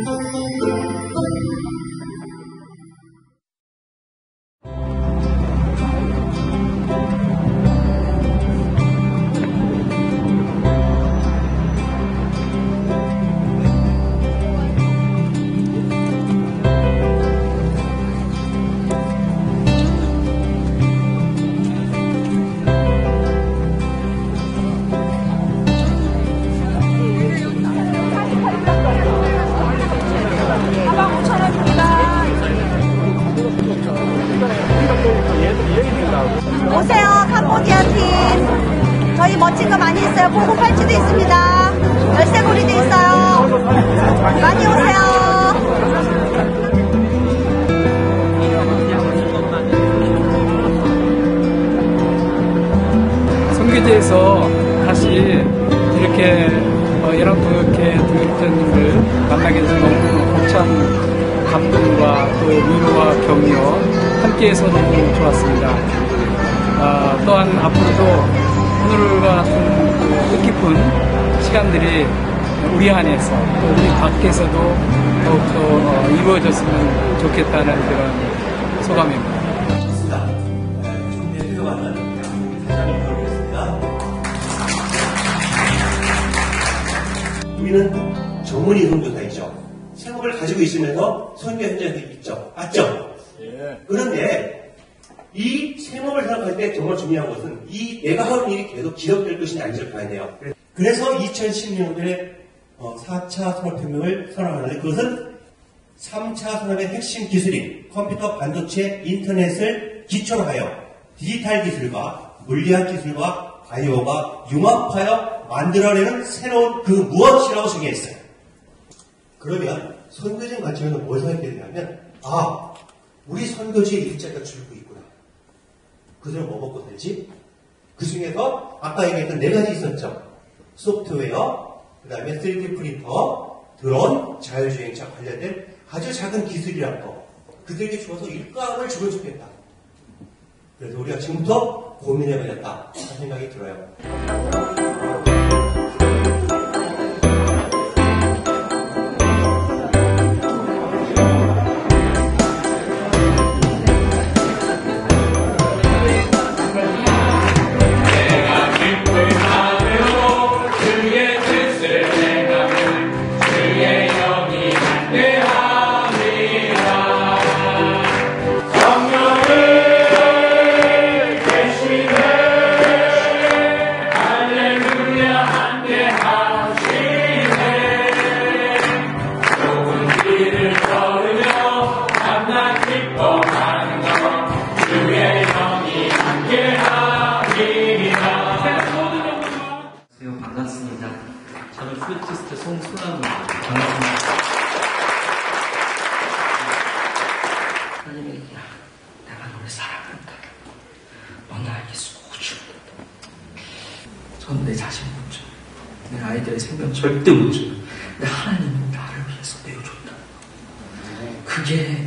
가방 고 팔찌도 있습니다. 열쇠 고리도 있어요. 많이 오세요. 성교제에서 다시 이렇게 어, 연합동역회 동역자님들 만나게 돼서 너무 벅찬 감동과 또 위로와 격려 함께 해서 너무 좋았습니다. 아, 또한 앞으로도 오늘과 같은 그 뜻깊은 시간들이 우리 안에서 또 우리 밖에서도 더욱더 어, 이루어졌으면 좋겠다는 그런 소감입니다. 우리는 전문의 선교사이죠. 생업을 가지고 있으면서 선교 현장도 있죠. 맞죠? 그런데 이 생업을 생각할 때 정말 중요한 것은 이 내가 하는 일이 계속 지속될 것이냐 아닌지를 봐야 돼요. 그래서 2010년도에 4차 산업혁명을 선언하는데 그것은 3차 산업의 핵심 기술인 컴퓨터, 반도체, 인터넷을 기초로 하여 디지털 기술과 물리학 기술과 바이오가 융합하여 만들어내는 새로운 그 무엇이라고 정의했어요. 그러면 선교적 관점에서 뭘 생각해야 되냐면 아 우리 선교지의 일자리가 줄고 있구나. 그들은 뭐 먹고 살지? 그 중에서 아까 얘기했던 네 가지 있었죠. 소프트웨어, 그 다음에 3D 프린터, 드론, 자율주행차 관련된 아주 작은 기술이란 거. 그들에게 주어서 일감을 주면 좋겠다. 그래서 우리가 지금부터 고민해봐야겠다. 생각이 들어요. 전내 자신 못 줘요. 내 아이들의 생명 절대 못 줘요. 근데 하나님은 나를 위해서 내어줬다. 그게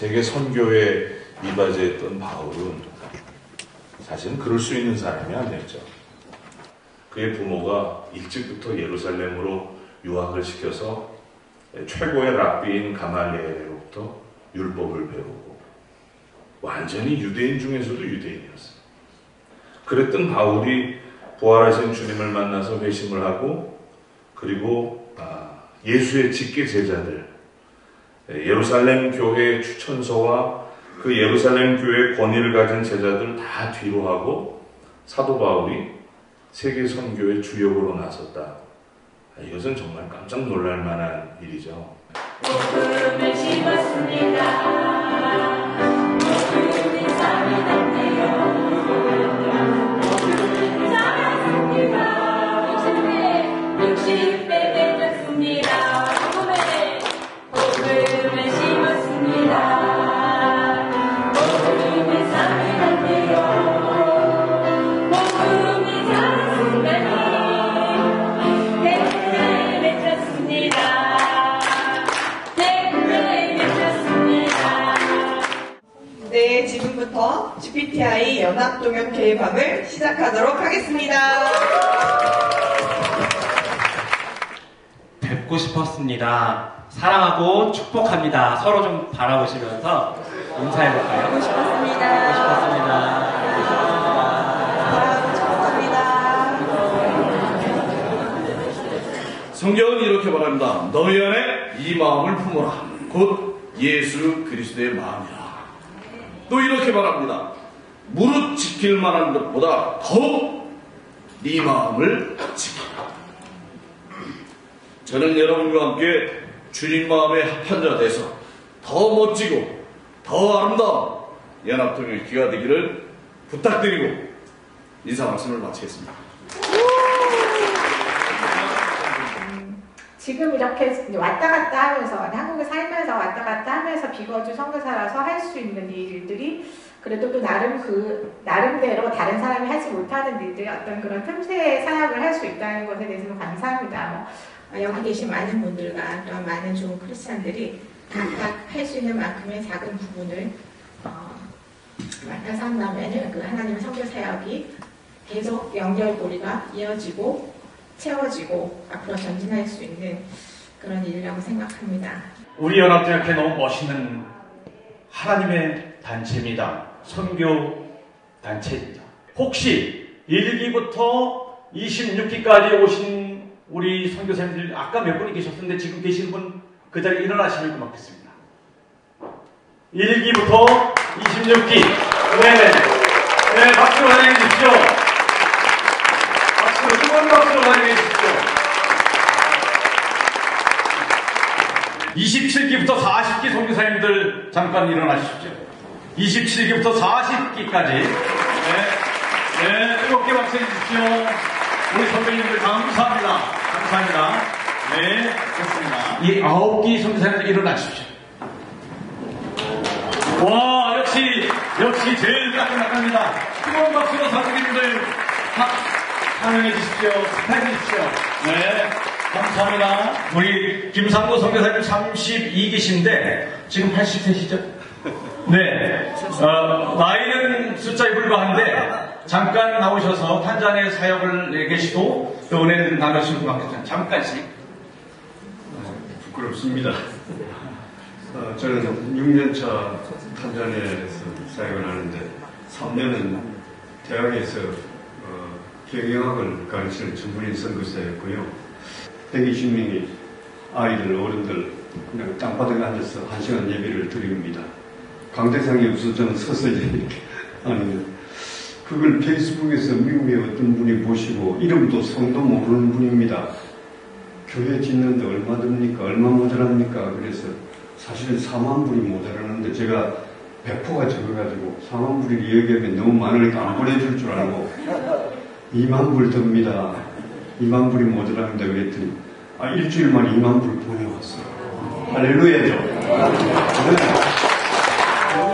세계 선교에 이바지했던 바울은 사실은 그럴 수 있는 사람이 아니었죠. 그의 부모가 일찍부터 예루살렘으로 유학을 시켜서 최고의 랍비인 가말리엘로부터 율법을 배우고 완전히 유대인 중에서도 유대인이었어요. 그랬던 바울이 부활하신 주님을 만나서 회심을 하고 그리고 아, 예수의 직계 제자들 예루살렘 교회 추천서와 그 예루살렘 교회 권위를 가진 제자들 다 뒤로 하고 사도 바울이 세계 선교의 주역으로 나섰다. 아, 이것은 정말 깜짝 놀랄 만한 일이죠. 연합동역회의 밤을 시작하도록 하겠습니다. 뵙고 싶었습니다. 사랑하고 축복합니다. 서로 좀 바라보시면서 인사해볼까요? 뵙고 싶었습니다. 뵙고 싶었습니다. 성경은 이렇게 말합니다. 너희 안에 이 마음을 품어라. 곧 예수 그리스도의 마음이라. 또 이렇게 말합니다. 무릇 지킬 만한 것보다 더욱 네 마음을 지켜라. 저는 여러분과 함께 주님 마음에 합한 자 돼서 더 멋지고 더 아름다운 연합통일 기가 되기를 부탁드리고 인사 말씀을 마치겠습니다. 지금 이렇게 왔다 갔다 하면서 한국에 살면서 왔다 갔다 하면서 비거주 선교사라서 할 수 있는 일들이 그래도 또 나름 그 나름대로 다른 사람이 하지 못하는 일들이 어떤 그런 틈새 사역을 할 수 있다는 것에 대해서는 감사합니다. 뭐, 어, 여기 계신 많은 분들과 또 많은 좋은 크리스찬들이 각각 할 수 있는 만큼의 작은 부분을 어, 만나서 한다면은 그 하나님의 선교 사역이 계속 연결고리가 이어지고 채워지고 앞으로 전진할 수 있는 그런 일이라고 생각합니다. 우리 연합대학회 너무 멋있는 하나님의 단체입니다. 선교 단체입니다. 혹시 1기부터 26기까지 오신 우리 선교사님들 아까 몇 분이 계셨는데 지금 계신 분 그 자리에 일어나시면 고맙겠습니다. 1기부터 26기 네네 네 박수로 환영해 주십시오. 박수로 환영해 주십시오. 27기부터 40기 선교사님들 잠깐 일어나십시오. 27기부터 40기까지 네, 네, 뜨겁게 박수해 주십시오. 우리 선배님들 감사합니다. 감사합니다. 네, 좋습니다. 이 9기 선교사님들 일어나십시오. 와, 역시, 역시 제일 따끈따끈합니다. 뜨거운 박수로 선생님들 환영해 주십시오. 축하해 주십시오. 네. 감사합니다. 우리 김상구 선교사님 32기신데 지금 80세시죠? 네. 어, 나이는 숫자에 불과한데 잠깐 나오셔서 탄자니아 사역을 계시고 또 은혜를 나누시는 것 같겠습니다. 잠깐씩. 부끄럽습니다. 어, 저는 6년차 탄자니아에서 사역을 하는데 3년은 대학에서 어, 경영학을 가르치는 전문인 선교사였고요. 120명의 아이들, 어른들 그냥 땅바닥에 앉아서 한 시간 예배를 드립니다. 강대상에 우선 저는 서서 이렇게 하는데 그걸 페이스북에서 미국의 어떤 분이 보시고 이름도 성도 모르는 분입니다. 교회 짓는데 얼마 듭니까? 얼마 모자랍니까? 그래서 사실은 4만 불이 모자라는데 제가 배포가 적어가지고 4만 불이 이야기하면 너무 많으니까 안 보내줄 줄 알고 2만 불 듭니다. 2만 불이 모자랍니다. 그랬더니 아, 일주일 만에 2만 불 보내왔어요. 할렐루야죠.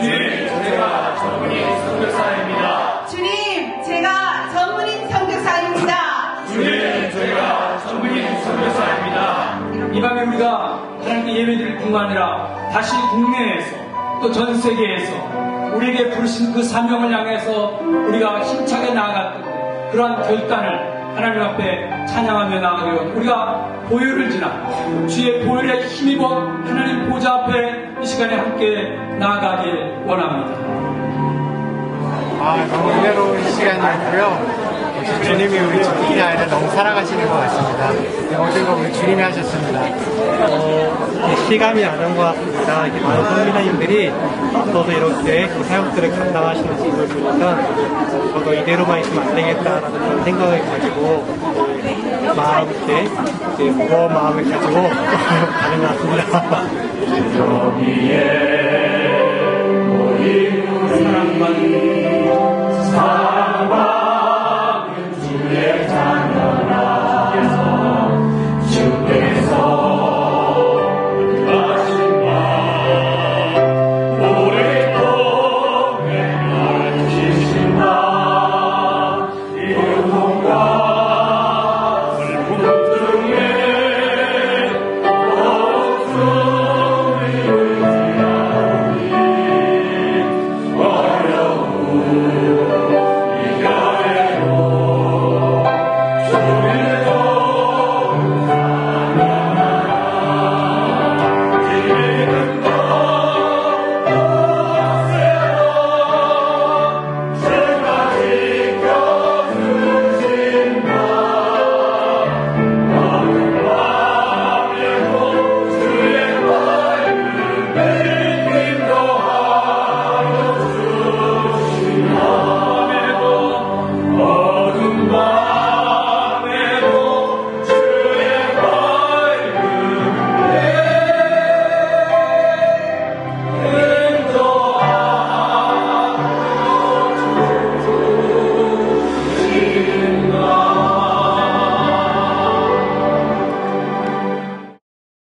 네, 제가 전문인 선교사입니다. 주님, 제가 전문인 선교사입니다. 주님, 제가 전문인 선교사입니다. 이 밤에 우리가 하나님께 예배드릴 뿐만 아니라 다시 국내에서 또 전 세계에서 우리에게 부르신 그 사명을 향해서 우리가 힘차게 나아갔던 그러한 결단을 하나님 앞에 찬양하며 나아가기 원 우리가 보혈을 지나 주의 보혈에 힘입어 하나님 보좌 앞에 이 시간에 함께 나아가길 원합니다. 아, 너무 은혜로운 시간이었고요. 주님이 우리 주님이 아니라 너무 사랑하시는 것 같습니다. 거 우리 주님이 하셨습니다. 실감이 나는 것 같습니다. 이렇게 많은 선교사님들이 앞서서 이렇게 그 사역들을 감당하시는 모습을 보니까 저도 이대로만 있으면 안 되겠다라는 그런 생각을 가지고 이제 마음 때 이제 무거운 마음을 가지고 가는 것 같습니다. 사랑받는